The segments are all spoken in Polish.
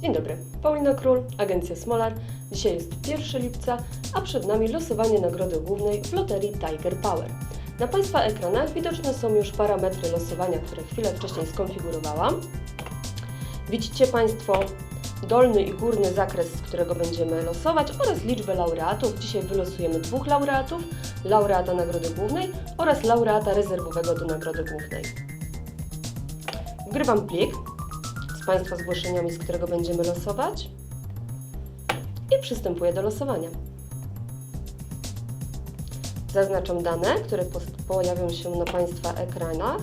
Dzień dobry, Paulina Król, Agencja Smolar. Dzisiaj jest 1 lipca, a przed nami losowanie nagrody głównej w loterii Tiger Power. Na Państwa ekranach widoczne są już parametry losowania, które chwilę wcześniej skonfigurowałam. Widzicie Państwo dolny i górny zakres, z którego będziemy losować oraz liczbę laureatów. Dzisiaj wylosujemy dwóch laureatów, laureata nagrody głównej oraz laureata rezerwowego do nagrody głównej. Wgrywam plik Państwa zgłoszeniami, z którego będziemy losować i przystępuję do losowania. Zaznaczam dane, które pojawią się na Państwa ekranach.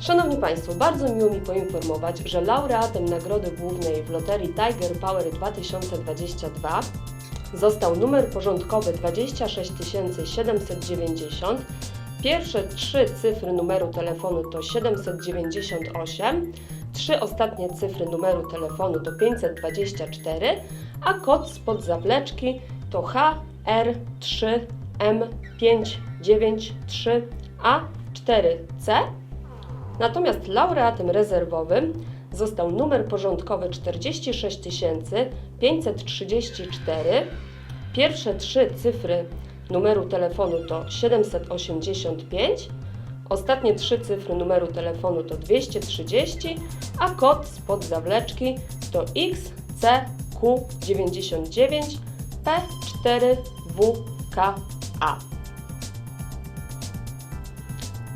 Szanowni Państwo, bardzo miło mi poinformować, że laureatem nagrody głównej w loterii Tiger Power 2022 został numer porządkowy 26790. Pierwsze trzy cyfry numeru telefonu to 798, trzy ostatnie cyfry numeru telefonu to 524, a kod spod zawleczki to HR3M593A4C. Natomiast laureatem rezerwowym został numer porządkowy 46 534. Pierwsze trzy cyfry numeru telefonu to 785, ostatnie trzy cyfry numeru telefonu to 230, a kod spod zawleczki to XCQ99P4WKA.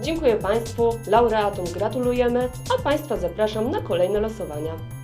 Dziękuję Państwu, laureatom gratulujemy, a Państwa zapraszam na kolejne losowania.